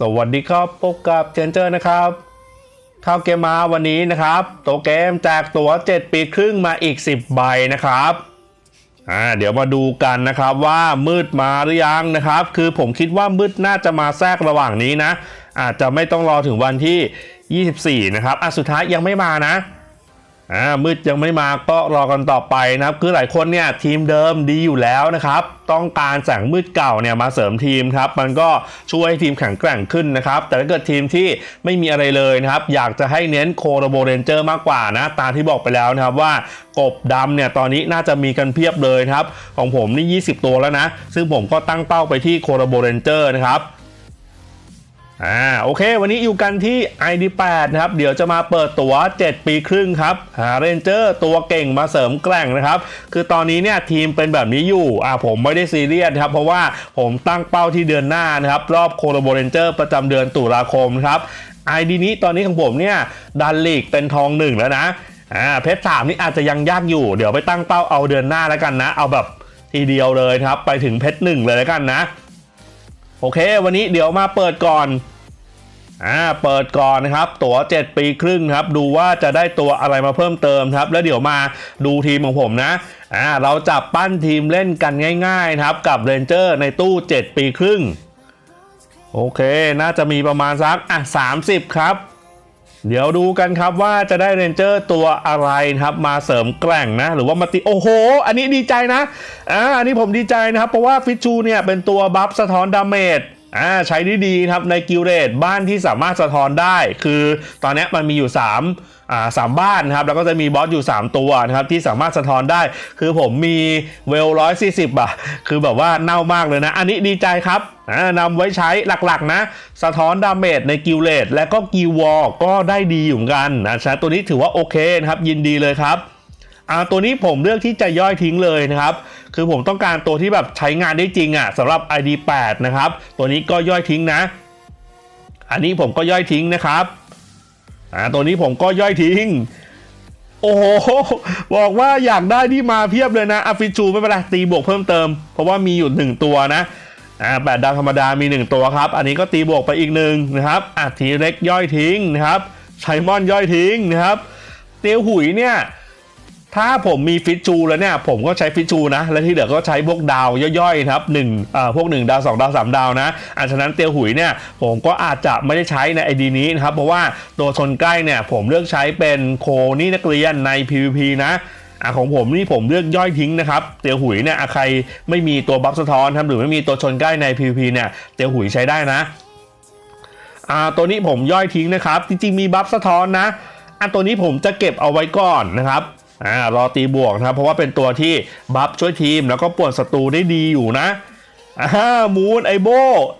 สวัสดีครับพบกับเจนเจอร์นะครับ เข้าเกมมาวันนี้นะครับ ตัวเกมแจกตั๋ว 7 ปีครึ่งมาอีก 10 ใบนะครับอ่าเดี๋ยวมาดูกันนะครับว่ามืดมาหรือยังนะครับ คือผมคิดว่ามืดน่าจะมาแทรกระหว่างนี้นะ อาจจะไม่ต้องรอถึงวันที่ 24 นะครับอะสุดท้ายยังไม่มานะ อ่ามืดยังไม่มาก็รอกันต่อไปนะครับคือหลายคนเนี่ยทีมเดิมดีอยู่แล้วนะครับ ต้องการแสงมืดเก่าเนี่ยมาเสริมทีมครับ มันก็ช่วยให้ทีมแข็งแกร่งขึ้นนะครับ แต่ถ้าเกิดทีมที่ไม่มีอะไรเลยนะครับ อยากจะให้เน้นโคโรโบเรนเจอร์มากกว่านะตามที่บอกไปแล้วนะครับว่ากบดำเนี่ยตอนนี้น่าจะมีกันเพียบเลยครับ ของผมนี่ 20 ตัวแล้วนะ ซึ่งผมก็ตั้งเป้าไปที่โคโรโบเรนเจอร์นะครับ อ่าโอเค วันนี้อยู่กันที่ ID8 นะครับ เดี๋ยวจะมาเปิดตัว 7 ปีครึ่งครับหาเรนเจอร์ตัวเก่งมาเสริมแกร่งนะครับ คือตอนนี้เนี่ยทีมเป็นแบบนี้อยู่อ่าผมไม่ได้ซีเรียสครับ เพราะว่าผมตั้งเป้าที่เดือนหน้านะครับ รอบโคโรโบเรนเจอร์ประจำเดือนตุลาคมครับ ID นี้ตอนนี้ของผมเนี่ยดันลีกเป็นทองหนึ่งแล้วนะอ่าเพชรสามนี่อาจจะยังยากอยู่ เดี๋ยวไปตั้งเป้าเอาเดือนหน้าแล้วกันนะ เอาแบบทีเดียวเลยครับ ไปถึงเพชรหนึ่งเลยแล้วกันนะ โอเค วันนี้เดี๋ยวมาเปิดก่อน อ่าเปิดก่อนนะครับ ตั๋ว 7 ปีครึ่งครับ ดูว่าจะได้ตัวอะไรมาเพิ่มเติมครับ แล้วเดี๋ยวมาดูทีมของผมนะอ่าเราจับปั้นทีมเล่นกันง่ายๆครับ กับเรนเจอร์ในตู้ 7 ปีครึ่ง โอเค น่าจะมีประมาณสักอะ30 ครับ เดี๋ยวดูกันครับว่าจะได้เรนเจอร์ตัวอะไรครับมาเสริมแกร่งนะ หรือว่ามาติโอ้โห อันนี้ดีใจนะอ่าอันนี้ผมดีใจนะครับ เพราะว่าฟิชชูเนี่ยเป็นตัวบัฟสะท้อนดาเมจ อ่าใช้ได้ดีครับในกิลเรตบ้านที่สามารถสะท้อนได้ คือตอนนี้มันมีอยู่3อ่าสามบ้านนะครับแล้วก็จะมีบอสอยู่ 3 ตัวนะครับที่สามารถสะท้อนได้ คือผมมีเวลร้อยสี่สิบอะคือแบบว่าเน่ามากเลยนะ อันนี้ดีใจครับอ่านำไว้ใช้หลักๆนะ สะท้อนดาเมจในกิลเลตและก็กิลวอลก็ได้ดีอยู่กันนะฉะนั้ตัวนี้ถือว่าโอเคนะครับยินดีเลยครับ อ่าตัวนี้ผมเลือกที่จะย่อยทิ้งเลยนะครับ คือผมต้องการตัวที่แบบใช้งานได้จริงอะสำหรับ ID8 นะครับ ตัวนี้ก็ย่อยทิ้งนะ อันนี้ผมก็ย่อยทิ้งนะครับอ่าตัวนี้ผมก็ย่อยทิ้ง โอ้โห บอกว่าอยากได้ที่มาเพียบเลยนะอาฟิชูไม่เป็นไรตีบวกเพิ่มเติม เพราะว่ามีอยู่หนึ่งตัวนะอ่าแปดดาวธรรมดามี 1 ตัวครับ อันนี้ก็ตีบวกไปอีกหนึ่งนะครับอะทีเล็กย่อยทิ้งนะครับไชมอนย่อยทิ้งนะครับ เตียวหุยเนี่ย ถ้าผมมีฟิตชูแล้วเนี่ย ผมก็ใช้ฟิตชูนะ และที่เหลือก็ใช้พวกดาวย่อยๆนะครับหนึ่งอ่อพวก 1 ดาว 2 ดาว 3 ดาวนะอันฉะนั้นเตียวหุยเนี่ย ผมก็อาจจะไม่ได้ใช้ในไอดีนี้นะครับ เพราะว่าตัวชนใกล้เนี่ย ผมเลือกใช้เป็นโคนี่นักเรียนใน PVP นะอของผมนี่ผมเลือกย่อยทิ้งนะครับ เตียวหุยเนี่ยใครไม่มีตัวบัฟสะท้อนครับหรือไม่มีตัวชนใกล้ใน PVP เนี่ย เตียวหุยใช้ได้นะอ่าตัวนี้ผมย่อยทิ้งนะครับ จริงๆมีบัฟสะท้อนนะอันตัวนี้ผมจะเก็บเอาไว้ก่อนนะครับ อ่ารอตีบวกนะครับเพราะว่าเป็นตัวที่บัฟช่วยทีมแล้วก็ป่วนศัตรูได้ดีอยู่นะอ่ามูนไอโบ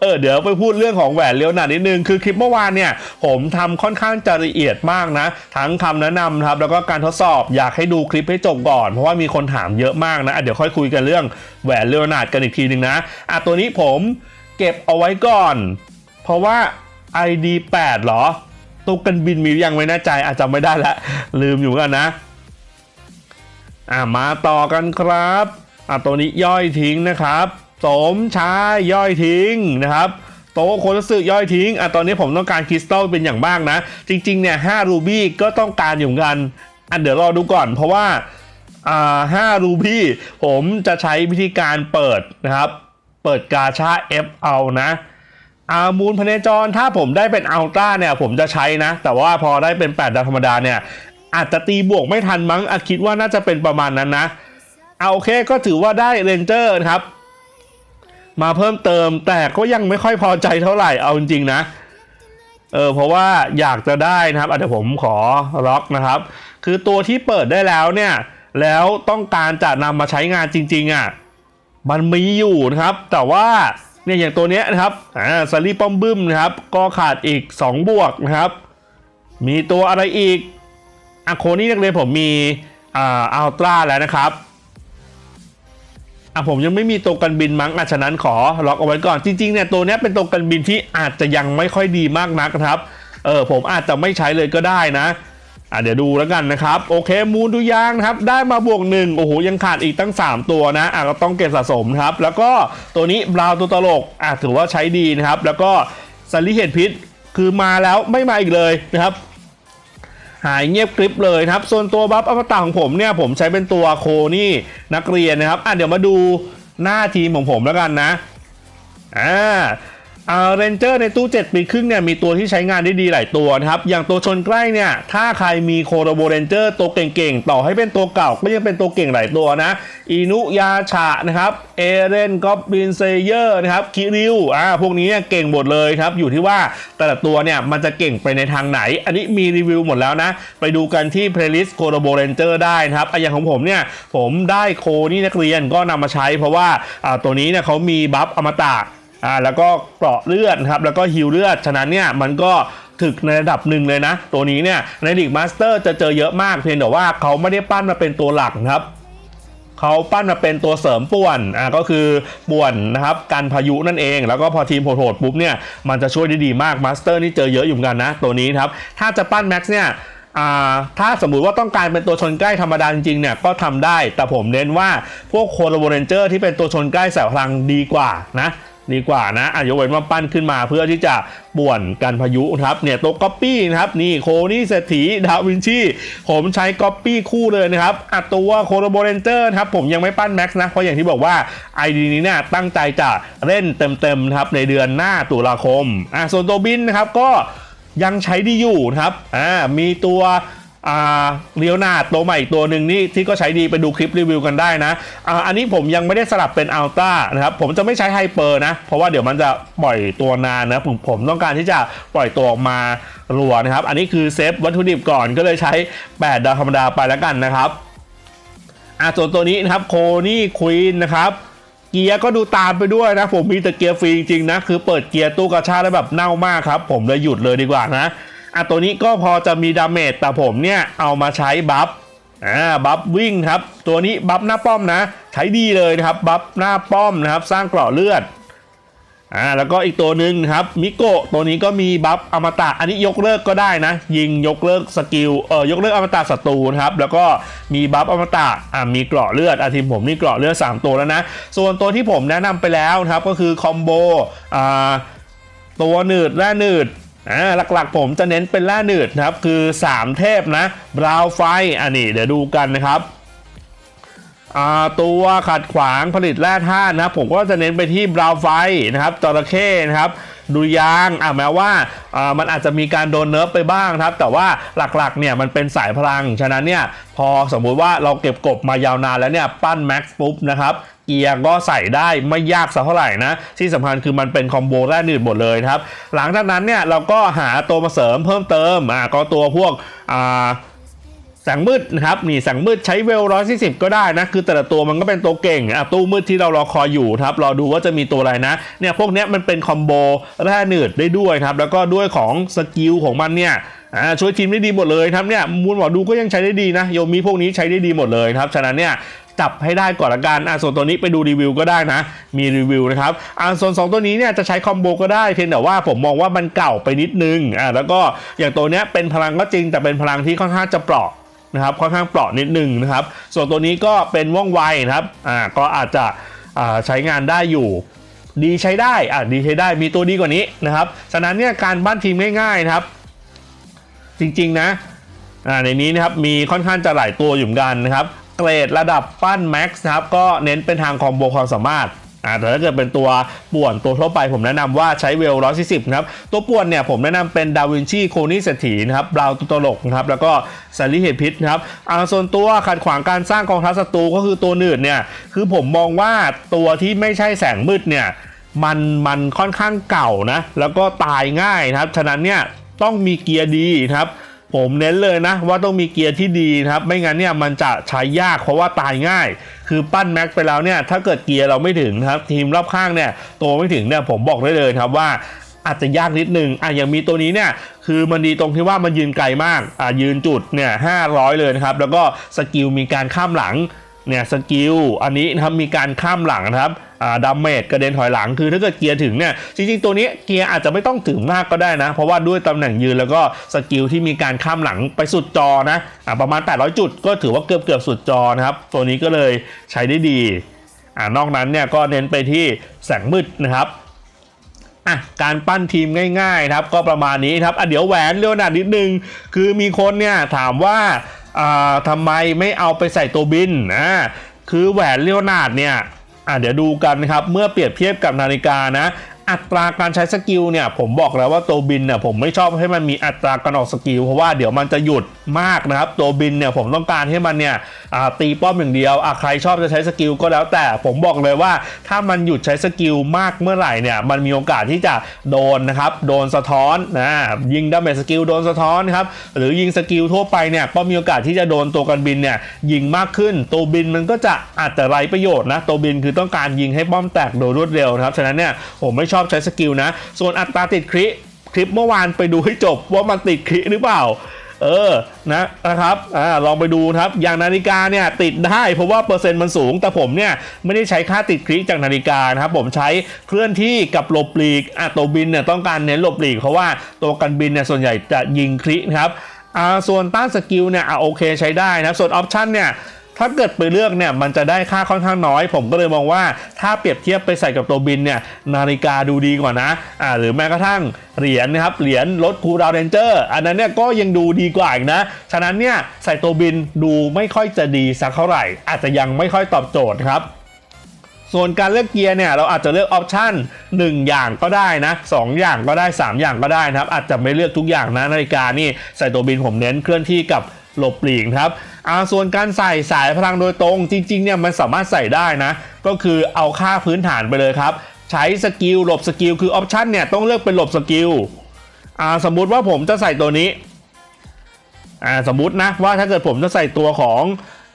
เออเดี๋ยวไปพูดเรื่องของแหวนเลี้ยวหนานิดนึง คือคลิปเมื่อวานเนี่ย ผมทำค่อนข้างจะละเอียดมากนะ ทั้งคำแนะนำครับ แล้วก็การทดสอบอยากให้ดูคลิปให้จบก่อน เพราะว่ามีคนถามเยอะมากนะะเดี๋ยวค่อยคุยกันเรื่องแหวนเลี้ยวหนาดกันอีกทีหนึ่งนะอะตัวนี้ผมเก็บเอาไว้ก่อน เพราะว่า ID 8เหรอตัวกันบินมีหรือยังไม่แน่ใจอาจจะไม่ได้ละลืมอยู่กันนะ อ่ามาต่อกันครับอ่าตัวนี้ย่อยทิ้งนะครับสมชายย่อยทิ้งนะครับโตโคตสึย่อยทิ้งอะตอนนี้ผมต้องการคริสตัลเป็นอย่างมากนะ จริงๆเนี่ย5รูบี้ก็ต้องการอยู่กันอะเดี๋ยวรอดูก่อนเพราะว่าอ่า5รูบี้ผมจะใช้วิธีการเปิดนะครับ เปิดกาชา F เอานะอามูลพเนจรถ้าผมได้เป็นอัลต้าเนี่ยผมจะใช้นะ แต่ว่าพอได้เป็น 8 ดาวธรรมดาเนี่ย อาจจะตีบวกไม่ทันมั้งอะคิดว่าน่าจะเป็นประมาณนั้นนะ เอาโอเคก็ถือว่าได้เรนเจอร์นะครับ มาเพิ่มเติมแต่ก็ยังไม่ค่อยพอใจเท่าไหร่เอาจริงๆนะเออเพราะว่าอยากจะได้นะครับอะเดี๋ยวผมขอล็อกนะครับ คือตัวที่เปิดได้แล้วเนี่ย แล้วต้องการจะนำมาใช้งานจริง ๆอะมันมีอยู่นะครับ แต่ว่าเนี่ยอย่างตัวเนี้ยนะครับอ่าซารีป้อมบึ้มนะครับ ก็ขาดอีก 2 บวกนะครับ มีตัวอะไรอีก อะโคนี่นักเรียนผมมีอ่าอัลตร้าแล้วนะครับอะผมยังไม่มีตัวกันบินมั้งอะฉะนั้นขอล็อกเอาไว้ก่อนจริงๆเนี่ยตัวนี้เป็นตัวกันบินที่อาจจะยังไม่ค่อยดีมากนักครับเออผมอาจจะไม่ใช้เลยก็ได้นะอะเดี๋ยวดูแล้วกันนะครับ โอเคมูลดูยางนะครับ ได้มาบวกหนึ่งโอ้โหยังขาดอีกตั้ง 3 ตัวนะอะก็ต้องเก็บสะสมครับ แล้วก็ตัวนี้บราวตัวตลกอะถือว่าใช้ดีนะครับ แล้วก็ซสันลิเหตุพิษคือมาแล้วไม่มาอีกเลยนะครับ หายเงียบกริบเลยครับ ส่วนตัวบัฟอมตะของผมเนี่ยผมใช้เป็นตัวโคนี่นักเรียนนะครับอะเดี๋ยวมาดูหน้าทีมของผมแล้วกันนะอ่า อ่าเรนเจอร์ในตู้ 7 ปีครึ่งเนี่ยมีตัวที่ใช้งานได้ดีหลายตัวนะครับ อย่างตัวชนใกล้เนี่ย ถ้าใครมีโคโรโบเรนเจอร์ตัวเก่งๆ ต่อให้เป็นตัวเก่าก็ยังเป็นตัวเก่งหลายตัวนะอินุยาชะนะครับเอเรนกอบบินเซเยอร์นะครับคิริวอ่าพวกนี้เนี่ยเก่งหมดเลยครับ อยู่ที่ว่าแต่ละตัวเนี่ยมันจะเก่งไปในทางไหน อันนี้มีรีวิวหมดแล้วนะ ไปดูกันที่ playlist โคโรโบเรนเจอร์ได้นะครับอย่างของผมเนี่ยผมได้โคนี่นักเรียนก็นำมาใช้ เพราะว่าอ่าตัวนี้เนี่ยเขามีบัฟอมตะ อ่าแล้วก็เกราะเลือดนะครับแล้วก็ฮิวเลือด ฉะนั้นเนี่ยมันก็ถึกในระดับหนึ่งเลยนะ ตัวนี้เนี่ยในลีกมาสเตอร์จะเจอเยอะมากเพียงแต่ว่าเขาไม่ได้ปั้นมาเป็นตัวหลักนะครับเขาปั้นมาเป็นตัวเสริมป่วนอ่าก็คือป่วนนะครับกันพายุนั่นเอง แล้วก็พอทีมโหดๆปุ๊บเนี่ยมันจะช่วยได้ดีมากมาสเตอร์นี่เจอเยอะอยู่เหมือนกันนะ ตัวนี้ครับถ้าจะปั้นแม็กซ์เนี่ยอ่าถ้าสมมุติว่าต้องการเป็นตัวชนใกล้ธรรมดาจริงๆเนี่ยก็ทำได้ แต่ผมเน้นว่าพวกโคโลโบเรนเจอร์ที่เป็นตัวชนใกล้แสงพลังดีกว่านะ ดีกว่านะอายุเว้นว่าปั้นขึ้นมาเพื่อที่จะป่วนกันพายุครับเนี่ยตัวก๊อปปี้นะครับนี่โคนี่เศรษฐีดาวินชีผมใช้ก๊อปปี้คู่เลยนะครับอะตัวโคโลโบเรนเจอร์ครับผมยังไม่ปั้นแม็กซ์นะ เพราะอย่างที่บอกว่า ID นี้เนี่ยตั้งใจจะเล่นเต็มๆนะครับในเดือนหน้าตุลาคมอะส่วนตัวบินนะครับก็ยังใช้ดีอยู่นะครับอ่ามีตัว เลียวนาตัวใหม่อีกตัวหนึ่งนี่ที่ก็ใช้ดีไปดูคลิปรีวิวกันได้นะอ่าอันนี้ผมยังไม่ได้สลับเป็นอัลต้านะครับผมจะไม่ใช้ไฮเปอร์นะ เพราะว่าเดี๋ยวมันจะปล่อยตัวนานนะผมผมต้องการที่จะปล่อยตัวออกมารัวนะครับ อันนี้คือเซฟวัตถุดิบก่อนก็เลยใช้ 8 ดาวธรรมดาไปแล้วกันนะครับอ่าส่วนตัวนี้นะครับโคนี่ควีนนะครับเกียร์ก็ดูตามไปด้วยนะ ผมมีแต่เกียร์ฟรีจริงๆนะ คือเปิดเกียร์ตู้กระชากได้วแบบเน่ามากครับ ผมเลยหยุดเลยดีกว่านะ อะตัวนี้ก็พอจะมีดาเมจแต่ผมเนี่ยเอามาใช้บัฟอ่าบัฟวิ่งครับ ตัวนี้บัฟหน้าป้อมนะ ใช้ดีเลยนะครับบัฟหน้าป้อมนะครับ สร้างเกราะเลือดอ่าแล้วก็อีกตัวหนึ่งครับมิโกะตัวนี้ก็มีบัฟอมตะอันนี้ยกเลิกก็ได้นะ ยิงยกเลิกสกิลเออยกเลิกอมตะศัตรูนะครับแล้วก็มีบัฟอมตะอ่ามีเกราะเลือดอาทีมผมนี่เกราะเลือด 3 ตัวแล้วนะ ส่วนตัวที่ผมแนะนำไปแล้วนะครับก็คือคอมโบอ่าตัวหนืดแร่หนืด อ่าหลักๆผมจะเน้นเป็นแร่หนืดนะครับ คือ 3 เทพนะบราวไฟอันนี้เดี๋ยวดูกันนะครับตัวขัดขวางผลิตแร่ธาตุนะครับผมก็จะเน้นไปที่บราวน์ไฟนะครับจระเข้นะครับดูยางอ่าแม้ว่าอ่ามันอาจจะมีการโดนเนิร์ฟไปบ้างครับ แต่ว่าหลักๆเนี่ยมันเป็นสายพลัง ฉะนั้นเนี่ยพอสมมุติว่าเราเก็บกบมายาวนานแล้วเนี่ยปั้นแม็กซ์ปุ๊บนะครับ เกียร์ก็ใส่ได้ไม่ยากสักเท่าไหร่นะ ที่สำคัญคือมันเป็นคอมโบแร่หนืดหมดเลยครับ หลังจากนั้นเนี่ยเราก็หาตัวมาเสริมเพิ่มเติมอ่าก็ตัวพวกอ่าแสงมืดนะครับนี่แสงมืดใช้เวลร้อยสิก็ได้นะคือแต่ละตัวมันก็เป็นตัวเก่งอะตู้มืดที่เรารอคอยอยู่ครับรอดูว่าจะมีตัวอะไรนะเนี่ยพวกเนี้ยมันเป็นคอมโบแร่หนืดได้ด้วยครับแล้วก็ด้วยของสกิลของมันเนี่ยอ่าช่วยทีมได้ดีหมดเลยครับเนี่ยมูลหมอดูก็ยังใช้ได้ดีนะโยมีพวกนี้ใช้ได้ดีหมดเลยครับฉะนั้นเนี่ย จับให้ได้ก่อนละกันอะส่วนตัวนี้ไปดูรีวิวก็ได้นะ มีรีวิวนะครับอ่าส่วนสองตัวนี้เนี่ยจะใช้คอมโบก็ได้เพียงแต่ว่าผมมองว่ามันเก่าไปนิดนึงอ่าแล้วก็อย่างตัวเนี้ยเป็นพลังก็จริง แต่เป็นพลังที่ค่อนข้างจะเปราะนะครับค่อนข้างเปราะนิดนึงนะครับ ส่วนตัวนี้ก็เป็นว่องไวนะครับอ่าก็อาจจะอ่าใช้งานได้อยู่ดีใช้ได้อะดีใช้ได้มีตัวดีกว่านี้นะครับฉะนั้นเนี่ยการบ้านทีมง่ายๆนะครับ จริงๆนะอ่าในนี้นะครับมีค่อนข้างจะหลายตัวอยู่เหมือนกันนะครับ เกรดระดับปั้นแม็กซ์นะครับก็เน้นเป็นทางคอมโบความสามารถอ่าแต่ถ้าเกิดเป็นตัวป่วนตัวทั่วไปผมแนะนำว่าใช้เวล140นะครับ ตัวป่วนเนี่ยผมแนะนำเป็นดาวินชีโคนี่เศรษฐีนะครับบราวน์ตุตลกนะครับ แล้วก็ซาริเหตุพิษนะครับอ่าส่วนตัวขัดขวางการสร้างกองทัพศัตรูก็คือตัวหนืดเนี่ย คือผมมองว่าตัวที่ไม่ใช่แสงมืดเนี่ย มันมันค่อนข้างเก่านะ แล้วก็ตายง่ายนะครับ ฉะนั้นเนี่ยต้องมีเกียร์ดีนะครับ ผมเน้นเลยนะ ว่าต้องมีเกียร์ที่ดีนะครับ ไม่งั้นเนี่ยมันจะใช้ยากเพราะว่าตายง่าย คือปั้นแม็กไปแล้วเนี่ยถ้าเกิดเกียร์เราไม่ถึงนะครับ ทีมรอบข้างเนี่ยตัวไม่ถึงเนี่ยผมบอกได้เลยครับว่าอาจจะยากนิดนึงอะอย่างมีตัวนี้เนี่ยคือมันดีตรงที่ว่ามันยืนไกลมากอะยืนจุดเนี่ยห้าร้อยเลยนะครับ แล้วก็สกิลมีการข้ามหลังเนี่ยสกิลอันนี้นะครับมีการข้ามหลังนะครับ อ่าดาเมจกระเด็นถอยหลังคือถ้าเกิดเกียร์ถึงเนี่ยจริงๆตัวนี้เกียร์อาจจะไม่ต้องถึงมากก็ได้นะ เพราะว่าด้วยตำแหน่งยืนแล้วก็สกิลที่มีการข้ามหลังไปสุดจอนะอ่าประมาณ 800 จุด ก็ถือว่าเกือบเกือบสุดจอนะครับตัวนี้ก็เลยใช้ได้ดีอ่านอกนั้นเนี่ยก็เน้นไปที่แสงมืดนะครับอะการปั้นทีมง่ายๆครับก็ประมาณนี้ครับอะเดี๋ยวแหวนเร็วหนานิดนึง คือมีคนเนี่ยถามว่าอ่าทำไมไม่เอาไปใส่ตัวบินนะคือแหวนเลโอนาดเนี่ย อะเดี๋ยวดูกันนะครับ เมื่อเปรียบเทียบกับนาฬิกานะ อัตราการใช้สกิลเนี่ยผมบอกแล้วว่าตัวบินเนี่ยผมไม่ชอบให้มันมีอัตราการออกสกิลเพราะว่าเดี๋ยวมันจะหยุดมากนะครับ ตัวบินเนี่ยผมต้องการให้มันเนี่ยตีป้อมอย่างเดียวใครชอบจะใช้สกิลก็แล้ว แต่ผมบอกเลยว่าถ้ามันหยุดใช้สกิลมากเมื่อไหร่เนี่ยมันมีโอกาสที่จะโดนนะครับโดนสะท้อนนะยิงดาเมจสกิลโดนสะท้อนครับหรือยิงสกิลทั่วไปเนี่ยก็มีโอกาสที่จะโดนตัวกันบินเนี่ยยิงมากขึ้น ตัวบินมันก็จะอาจจะไรประโยชน์นะตัวบินคือต้องการยิงให้ป้อมแตกโดยรวดเร็วนะครับฉะนั้นเนี่ยผมไม่ชอบใช้สกิลนะ ส่วนอัตราติดคริคลิปเมื่อวานไปดูให้จบว่ามันติดคริหรือเปล่า เออนะนะครับอ่าลองไปดูครับอย่างนาฬิกาเนี่ยติดได้เพราะว่าเปอร์เซ็นต์มันสูง แต่ผมเนี่ยไม่ได้ใช้ค่าติดคลิจากนาฬิกานะครับผมใช้เคลื่อนที่กับหลบหลีกอะตัวบินเนี่ยต้องการเน้นหลบหลีกเพราะว่าตัวกันบินเนี่ยส่วนใหญ่จะยิงคลิครับอ่าส่วนต้านสกิลเนี่ยอะโอเคใช้ได้นะส่วนออปชันเนี่ย ถ้าเกิดไปเลือกเนี่ยมันจะได้ค่าค่อนข้างน้อย ผมก็เลยมองว่าถ้าเปรียบเทียบไปใส่กับตัวบินเนี่ยนาฬิกาดูดีกว่านะอ่าหรือแม้กระทั่งเหรียญนะครับเหรียญลดคูลดาวเรนเจอร์อันนั้นเนี่ยก็ยังดูดีกว่าอีกนะ ฉะนั้นเนี่ยใส่ตัวบินดูไม่ค่อยจะดีสักเท่าไหร่ อาจจะยังไม่ค่อยตอบโจทย์ครับส่วนการเลือกเกียร์เนี่ยเราอาจจะเลือกออปชัน1 อย่างก็ได้นะ2อย่างก็ได้ 3 อย่างก็ได้นะครับ อาจจะไม่เลือกทุกอย่างนะนาฬิกานี่ใส่ตัวบินผมเน้นเคลื่อนที่กับหลบหลีกครับ อ่าส่วนการใส่สายพลังโดยตรงจริงๆเนี่ยมันสามารถใส่ได้นะ ก็คือเอาค่าพื้นฐานไปเลยครับ ใช้สกิลหลบสกิลคือออปชันเนี่ยต้องเลือกเป็นหลบสกิลอ่าสมมุติว่าผมจะใส่ตัวนี้อ่าสมมุตินะว่าถ้าเกิดผมจะใส่ตัวของ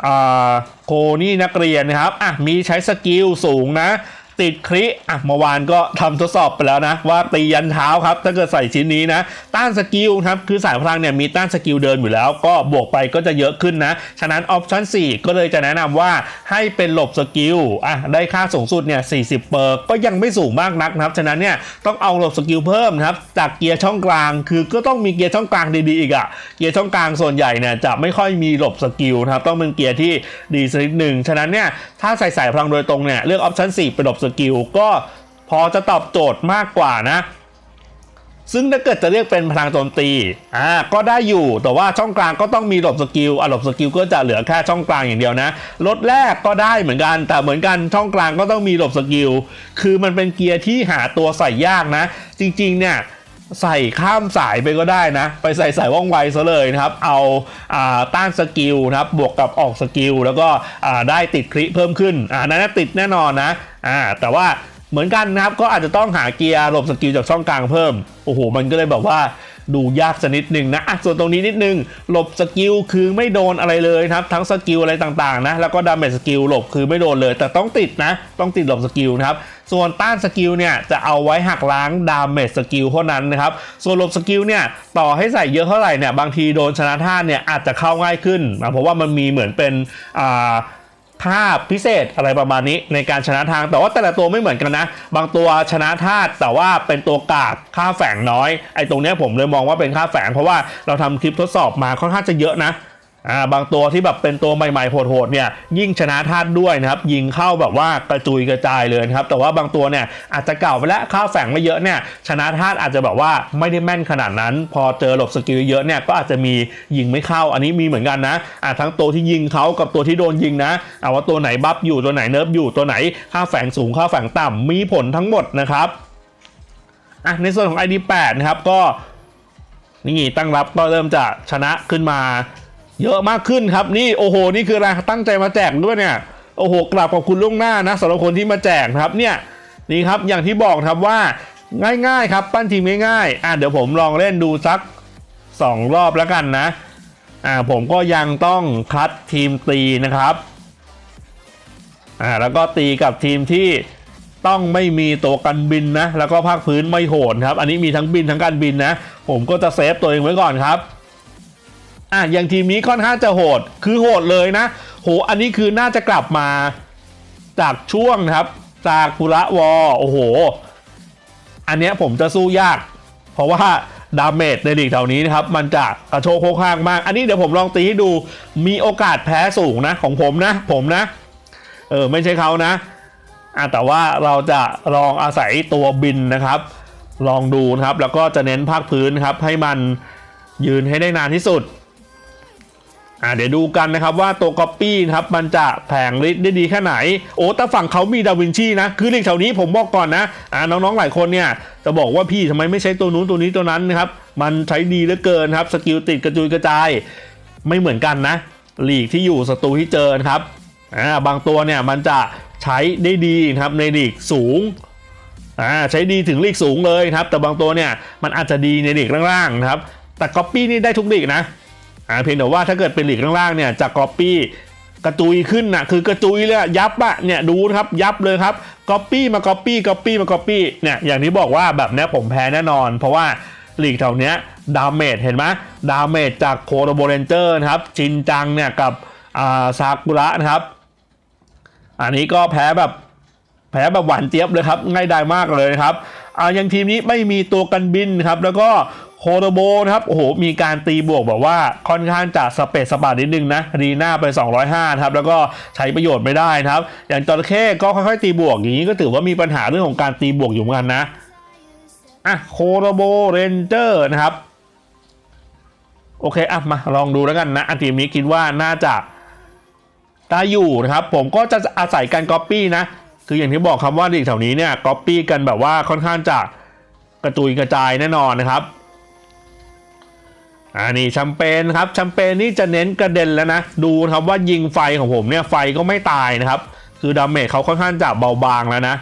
อาโคนี่นักเรียนนะครับอะมีใช้สกิลสูงนะ ติดคริอะเมื่อวานก็ทำทดสอบไปแล้วนะ ว่าตียันเท้าครับ ถ้าเกิดใส่ชิ้นนี้นะ ต้านสกิลครับ คือสายพลังเนี่ยมีต้านสกิลเดินอยู่แล้ว ก็บวกไปก็จะเยอะขึ้นนะ ฉะนั้นออปชั่น4 ก็เลยจะแนะนำว่าให้เป็นหลบสกิลอะได้ค่าสูงสุดเนี่ย40 เปอร์ก็ยังไม่สูงมากนักนะครับ ฉะนั้นเนี่ยต้องเอาหลบสกิลเพิ่มครับจากเกียร์ช่องกลาง คือก็ต้องมีเกียร์ช่องกลางดีๆอีกอะเกียร์ช่องกลางส่วนใหญ่เนี่ยจะไม่ค่อยมีหลบสกิลนะครับต้องเป็นเกียร์ที่ดีสักนิดหนึ่งฉะนั้นเนี่ยถ้าใส่สายพลังโดยตรงเนี่ยเลือกออปชั่น4เป็นหลบสกิลก็พอจะตอบโจทย์มากกว่านะ ซึ่งถ้าเกิดจะเรียกเป็นพลังโจมตีอ่าก็ได้อยู่แต่ว่าช่องกลางก็ต้องมีหลบสกิลอะหลบสกิลก็จะเหลือแค่ช่องกลางอย่างเดียวนะรถแรกก็ได้เหมือนกัน แต่เหมือนกันช่องกลางก็ต้องมีหลบสกิลคือมันเป็นเกียร์ที่หาตัวใส่ยากนะ จริงๆเนี่ย ใส่ข้ามสายไปก็ได้นะ ไปใส่สายว่องไวซะเลยนะครับ เอาอ่าต้านสกิลนะครับ บวกกับออกสกิล แล้วก็อ่าได้ติดคลิเพิ่มขึ้นอ่านั้นติดแน่นอนนะอ่าแต่ว่าเหมือนกันนะครับ ก็อาจจะต้องหาเกียร์หลบสกิลจากช่องกลางเพิ่ม โอ้โห มันก็เลยแบบว่าดูยากสกนิดหนึ่งนะอะส่วนตรงนี้นิดนึง หลบสกิลคือไม่โดนอะไรเลยครับ ทั้งสกิลอะไรต่างๆนะ แล้วก็ดาเมจสกิลหลบคือไม่โดนเลย แต่ต้องติดนะ ต้องติดหลบสกิลนะครับ ส่วนต้านสกิลเนี่ยจะเอาไว้หักล้างดาเมจสกิลเท่านั้นนะครับ ส่วนหลบสกิลเนี่ยต่อให้ใส่เยอะเท่าไหร่เนี่ยบางทีโดนชนะท่าเนี่ยอาจจะเข้าง่ายขึ้นนะเพราะว่ามันมีเหมือนเป็นอ่าภาพิเศษอะไรประมาณนี้ในการชนะทาง แต่ว่าแต่ละตัวไม่เหมือนกันนะ บางตัวชนะธาตุแต่ว่าเป็นตัวกากค่าแฝงน้อยไอ้ตรงเนี้ยผมเลยมองว่าเป็นค่าแฝงเพราะว่าเราทำคลิปทดสอบมาค่อนข้างจะเยอะนะ อ่าบางตัวที่แบบเป็นตัวใหม่ๆโหดๆเนี่ยยิ่งชนะธาตุด้วยนะครับยิงเข้าแบบว่ากระจุยกระจายเลยนะครับแต่ว่าบางตัวเนี่ยอาจจะเก่าไปแล้วค่าแฝงไม่เยอะเนี่ยชนะธาตุอาจจะแบบว่าไม่ได้แม่นขนาดนั้น พอเจอหลบสกิลเยอะเนี่ยก็อาจจะมียิงไม่เข้า อันนี้มีเหมือนกันนะอ่าทั้งตัวที่ยิงเขากับตัวที่โดนยิงนะเอาว่าตัวไหนบัฟอยู่ตัวไหนเนิร์ฟอยู่ตัวไหนค่าแฝงสูงค่าแฝงต่ำมีผลทั้งหมดนะครับอะในส่วนของ ID8 นะครับก็นี่ตั้งรับก็เริ่มจะชนะขึ้นมา เยอะมากขึ้นครับนี่โอ้โห นี่คืออะไรตั้งใจมาแจกด้วยเนี่ยโอ้โหกราบขอบคุณล่วงหน้านะสำหรับคนที่มาแจกครับเนี่ยนี่ครับอย่างที่บอกครับว่าง่ายๆครับปั้นทีมง่ายๆอะเดี๋ยวผมลองเล่นดูสัก 2 รอบแล้วกันนะอ่าผมก็ยังต้องคัดทีมตีนะครับอ่าแล้วก็ตีกับทีมที่ต้องไม่มีตัวกันบินนะ แล้วก็ภาคพื้นไม่โหดครับ อันนี้มีทั้งบินทั้งการบินนะ ผมก็จะเซฟตัวเองไว้ก่อนครับ อะอย่างทีมนี้ค่อนข้างจะโหด คือโหดเลยนะ โห อันนี้คือน่าจะกลับมาจากช่วงครับ จากคุระวอโอ้โห อันเนี้ยผมจะสู้ยาก เพราะว่าดาเมจในลีกแถวนี้นะครับ มันจะกระโชกโคกข้างมาก อันนี้เดี๋ยวผมลองตีให้ดู มีโอกาสแพ้สูงนะ ของผมนะ ผมนะ เออ ไม่ใช่เขานะอะแต่ว่าเราจะลองอาศัยตัวบินนะครับ ลองดูนะครับ แล้วก็จะเน้นภาคพื้นครับ ให้มันยืนให้ได้นานที่สุด อ่าเดี๋ยวดูกันนะครับว่าตัวก๊อปปี้นะครับมันจะแผงฤทธิ์ได้ดีแค่ไหน โอ้แต่ฝั่งเขามีดาวินชีนะ คือเลขแถวนี้ผมบอกก่อนนะอ่าน้องๆหลายคนเนี่ยจะบอกว่าพี่ทำไมไม่ใช้ตัวนู้นตัวนี้ตัวนั้นนะครับมันใช้ดีเหลือเกินครับสกิลติดกระจุยกระจาย ไม่เหมือนกันนะลีกที่อยู่ศัตรูที่เจอครับอ่าบางตัวเนี่ยมันจะใช้ได้ดีนะครับในลีกสูงอ่าใช้ดีถึงลีกสูงเลยครับแต่บางตัวเนี่ยมันอาจจะดีในลีกล่างๆนะครับแต่ก๊อปปี้นี่ได้ทุกลีกนะ อ่าเพียงแต่ว่าถ้าเกิดเป็นหลีกล่างๆเนี่ยจะก๊อปปี้กระจุยขึ้นนะคือกระจุยเลยยับอะเนี่ยดูนะครับยับเลยครับก๊อปปี้มาก๊อปปี้ก๊อปปี้มาก๊อปปี้เนี่ยอย่างที่บอกว่าแบบนี้ผมแพ้แน่นอน เพราะว่าหลีกแถวเนี้ยดาเมจเห็นไหมดาเมจจากโคโรโบเรนเจอร์นะครับชินจังเนี่ยกับอ่าซากุระนะครับ อันนี้ก็แพ้แบบแพ้แบบหวานเจี๊ยบเลยครับง่ายดายมากเลยครับอ่าอย่างทีมนี้ไม่มีตัวกันบินครับแล้วก็ โคโรโบนะครับ โอ้โห มีการตีบวกแบบว่าค่อนข้างจะสเปซสปานิดนึงนะรีหน้าไป 205นะครับ แล้วก็ใช้ประโยชน์ไม่ได้นะครับ อย่างจระเข้ก็ค่อยๆตีบวก อย่างนี้ก็ถือว่ามีปัญหาเรื่องของการตีบวกอยู่เหมือนกันนะ อะโคโรโบเรนเจอร์นะครับ โอเค อะ มาลองดูแล้วกันนะ อันทีมนี้คิดว่าน่าจะได้อยู่นะครับ ผมก็จะอาศัยการก๊อปปี้นะ คืออย่างที่บอกคำว่าลีกแถวนี้เนี่ยก๊อปปี้กันแบบว่าค่อนข้างจะกระจุยกระจายแน่นอนนะครับ อ่านี่แชมเปญครับแชมเปญนี่จะเน้นกระเด็นแล้วนะ ดูครับว่ายิงไฟของผมเนี่ยไฟก็ไม่ตายนะครับ คือดาเมจเขาค่อนข้างจะเบาบางแล้วนะ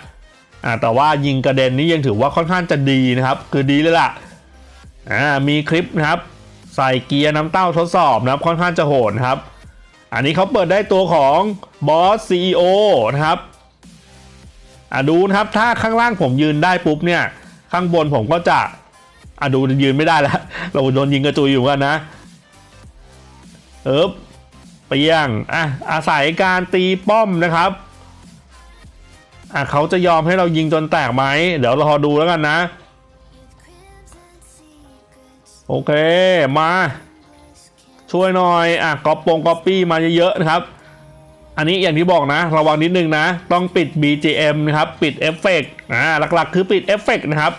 อ่าแต่ว่ายิงกระเด็นนี่ยังถือว่าค่อนข้างจะดีนะครับ คือดีเลยล่ะอ่ามีคลิปนะครับ ใส่เกียร์น้ำเต้าทดสอบนะครับค่อนข้างจะโหดครับ อันนี้เขาเปิดได้ตัวของบอส CEO นะครับอะดูนะครับถ้าข้างล่างผมยืนได้ปุ๊บเนี่ย ข้างบนผมก็จะ อะดูยืนไม่ได้แล้วเราโดนยิงกระจุยอยู่กันนะ เอ๊บเปียงอะอาศัยการตีป้อมนะครับอะเขาจะยอมให้เรายิงจนแตกไหม เดี๋ยวเรารอดูแล้วกันนะ โอเคมา ช่วยหน่อยอะก๊อปปงก๊อปปี้มาเยอะๆนะครับ อันนี้อย่างที่บอกนะ ระวังนิดนึงนะ ต้องปิด BGM นะครับ ปิดเอฟเฟกต์อ่าหลักๆ คือปิดเอฟเฟกต์นะครับ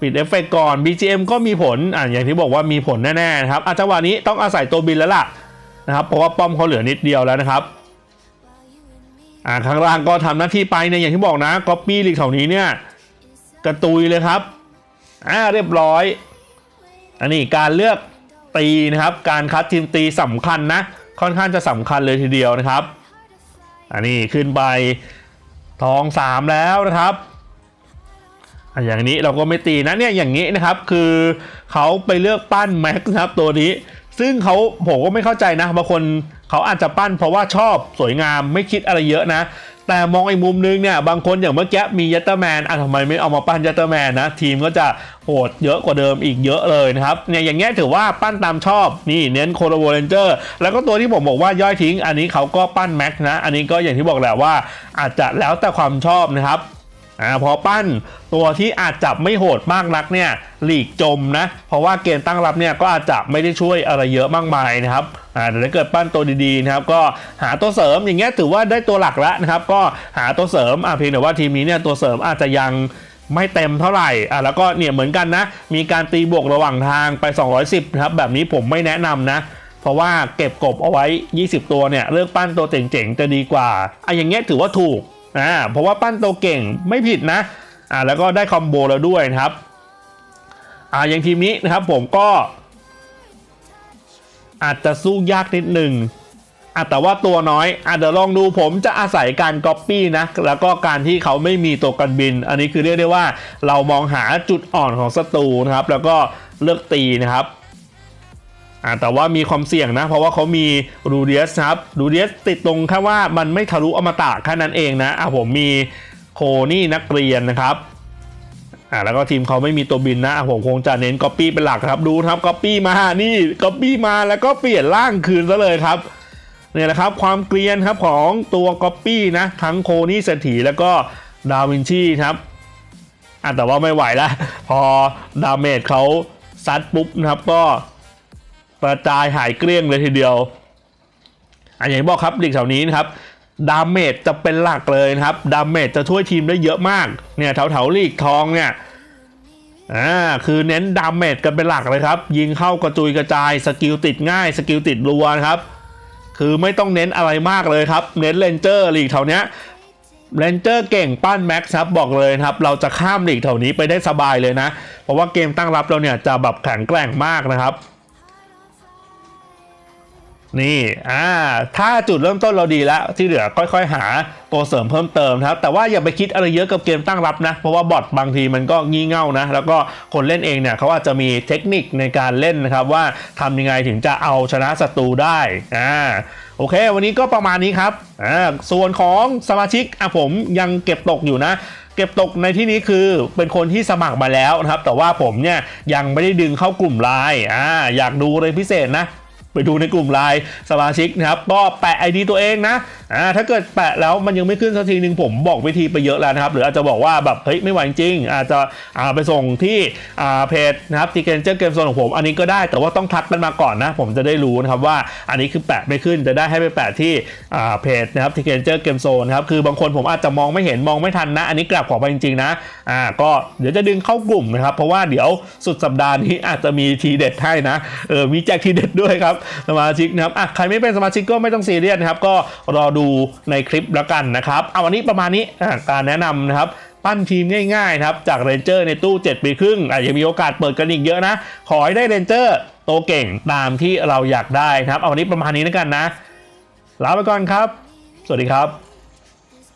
ปิดเอฟเฟกต์ก่อน BGM ก็มีผลอ่าอย่างที่บอกว่ามีผลแน่ๆนะครับอะจังหวะนี้ต้องอาศัยตัวบินแล้วล่ะนะครับเพราะว่าป้อมเขาเหลือนิดเดียวแล้วนะครับอ่าข้างล่างก็ทำหน้าที่ไปเนี่ยอย่างที่บอกนะก๊อปปี้ลีกแถวนี้เนี่ยกระตุยเลยครับอ่าเรียบร้อย อันนี้การเลือกตีนะครับ การคัดทีมตีสำคัญนะ ค่อนข้างจะสำคัญเลยทีเดียวนะครับ อันนี้ขึ้นไปทองสามแล้วนะครับ อย่างนี้เราก็ไม่ตีนะเนี่ยอย่างนี้นะครับ คือเขาไปเลือกปั้นแม็กนะครับตัวนี้ ซึ่งเขาผมก็ไม่เข้าใจนะบางคนเขาอาจจะปั้นเพราะว่าชอบสวยงามไม่คิดอะไรเยอะนะ แต่มองอีกมุมนึงเนี่ยบางคนอย่างเมื่อกี้มียัตเตอร์แมนอะทำไมไม่เอามาปั้นยัตเตอร์แมนนะ ทีมก็จะโหดเยอะกว่าเดิมอีกเยอะเลยนะครับเนี่ยอย่างเงี้ยถือว่าปั้นตามชอบนี่เน้นโคโรโบเรนเจอร์แล้วก็ตัวที่ผมบอกว่าย่อยทิ้ง อันนี้เขาก็ปั้นแม็กนะ อันนี้ก็อย่างที่บอกแหละว่า อาจจะแล้วแต่ความชอบนะครับ อ่าพอปั้นตัวที่อาจจะไม่โหดมากนักเนี่ยหลีกจมนะ เพราะว่าเกณฑ์ตั้งรับเนี่ยก็อาจจะไม่ได้ช่วยอะไรเยอะมากมายนะครับอ่าแต่ถ้าเกิดปั้นตัวดีๆนะครับก็หาตัวเสริมอย่างเงี้ยถือว่าได้ตัวหลักแล้วนะครับ ก็หาตัวเสริมอ่าเพียงแต่ว่าทีมนี้เนี่ยตัวเสริมอาจจะยังไม่เต็มเท่าไหร่อ่าแล้วก็เนี่ยเหมือนกันนะ มีการตีบวกระหว่างทางไป 210นะครับแบบนี้ผมไม่แนะนำนะเพราะว่าเก็บกบเอาไว้ 20 ตัวเนี่ย เลือกปั้นตัวเจ๋งๆ จะดีกว่าไอะอย่างเงี้ยถือว่าถูก อ่าเพราะว่าปั้นตัวเก่งไม่ผิดนะอ่าแล้วก็ได้คอมโบแล้วด้วยนะครับอ่าอย่างทีมนี้นะครับผมก็อาจจะสู้ยากนิดหนึ่งอะแต่ว่าตัวน้อยอะเดี๋ยวลองดูผมจะอาศัยการก๊อปปี้นะ แล้วก็การที่เขาไม่มีตัวกันบิน อันนี้คือเรียกได้ว่าเรามองหาจุดอ่อนของศัตรูนะครับ แล้วก็เลือกตีนะครับ อะแต่ว่ามีความเสี่ยงนะ เพราะว่าเขามีรูเดียสครับรูเดียสติดตรงแค่ว่ามันไม่ทะลุอมตะแค่นั้นเองนะอะผมมีโคนี่นักเรียนนะครับอ่าแล้วก็ทีมเขาไม่มีตัวบินนะ ผมคงจะเน้นก๊อปปี้เป็นหลักครับดูครับก๊อปปี้มานี่ก๊อปปี้มาแล้วก็เปลี่ยนร่างคืนซะเลยครับเนี่ยแหละครับความเกรียนครับของตัวก๊อปปี้นะทั้งโคนี่เศรษฐีแล้วก็ดาวินชีครับอะแต่ว่าไม่ไหวแล้วพอดาเมจเขาซัดปุ๊บนะครับก็ ระจายหายเกลี้ยงเลยทีเดียวอันอย่างที่บอกครับลีกแถวนี้นะครับดาเมจจะเป็นหลักเลยนะครับดาเมจจะช่วยทีมได้เยอะมากเนี่ยแถวแถวๆลีกทองเนี่ยอ่าคือเน้นดาเมจกันเป็นหลักเลยครับ ยิงเข้ากระจุยกระจายสกิลติดง่ายสกิลติดรัวนะครับ คือไม่ต้องเน้นอะไรมากเลยครับ เน้นเลนเจอร์ลีกแถวเนี้ยเลนเจอร์เก่งปั้นแม็กซ์ครับบอกเลยครับ เราจะข้ามลีกแถวนี้ไปได้สบายเลยนะ เพราะว่าเกมตั้งรับเราเนี่ยจะแบบแข็งแกร่งมากนะครับ นี่อ่าถ้าจุดเริ่มต้นเราดีแล้ว ที่เหลือค่อยๆ หาตัวเสริมเพิ่มเติมครับแต่ว่าอย่าไปคิดอะไรเยอะกับเกมตั้งรับนะ เพราะว่าบอทบางทีมันก็งี่เง่านะ แล้วก็คนเล่นเองเนี่ยเขาอาจจะมีเทคนิคในการเล่นนะครับ ว่าทำยังไงถึงจะเอาชนะศัตรูได้อ่าโอเค วันนี้ก็ประมาณนี้ครับอ่าส่วนของสมาชิกอะผมยังเก็บตกอยู่นะเก็บตกในที่นี้คือเป็นคนที่สมัครมาแล้วนะครับ แต่ว่าผมเนี่ยยังไม่ได้ดึงเข้ากลุ่มไลน์อ่าอยากดูเลยพิเศษนะ ไปดูในกลุ่มไลน์สมาชิกนะครับก็แปะ ID ตัวเองนะอ่าถ้าเกิดแปะแล้วมันยังไม่ขึ้นสักทีหนึ่งผมบอกวิธีไปเยอะแล้วนะครับ หรืออาจจะบอกว่าแบบเฮ้ยไม่ไหวจริง อาจจะอ่าไปส่งที่อ่าเพจนะครับทีเกนเจอร์เกมโซนของผม อันนี้ก็ได้แต่ว่าต้องทักกันมาก่อนนะ ผมจะได้รู้นะครับว่าอันนี้คือแปะไม่ขึ้นจะได้ให้ไปแปะที่อ่าเพจนะครับทีเกนเจอร์เกมโซนครับคือบางคนผมอาจจะมองไม่เห็นมองไม่ทันนะ อันนี้กลับขอไปจริงๆนะอ่าก็เดี๋ยวจะดึงเข้ากลุ่มนะครับเพราะว่าเดี๋ยวสุดสัปดาห์นี้อาจจะมีทีเด็ดให้นะเออมีแจกทีเด็ดด้วยครับสมาชิกนะครับอะใครไม่เป็นสมาชิกก็ไม่ต้องซีเรียสนะครับ ก็รอดูในคลิปแล้วกันนะครับเอาวันนี้ประมาณนี้การแนะนำนะครับปั้นทีมง่ายๆนะครับ จากเรนเจอร์ในตู้ 7 ปีครึ่งอาจจะมีโอกาสเปิดกันอีกเยอะนะ ขอให้ได้เรนเจอร์โตเก่งตามที่เราอยากได้นะครับ เอาวันนี้ประมาณนี้แล้วกันนะลาไปก่อนครับ สวัสดีครับ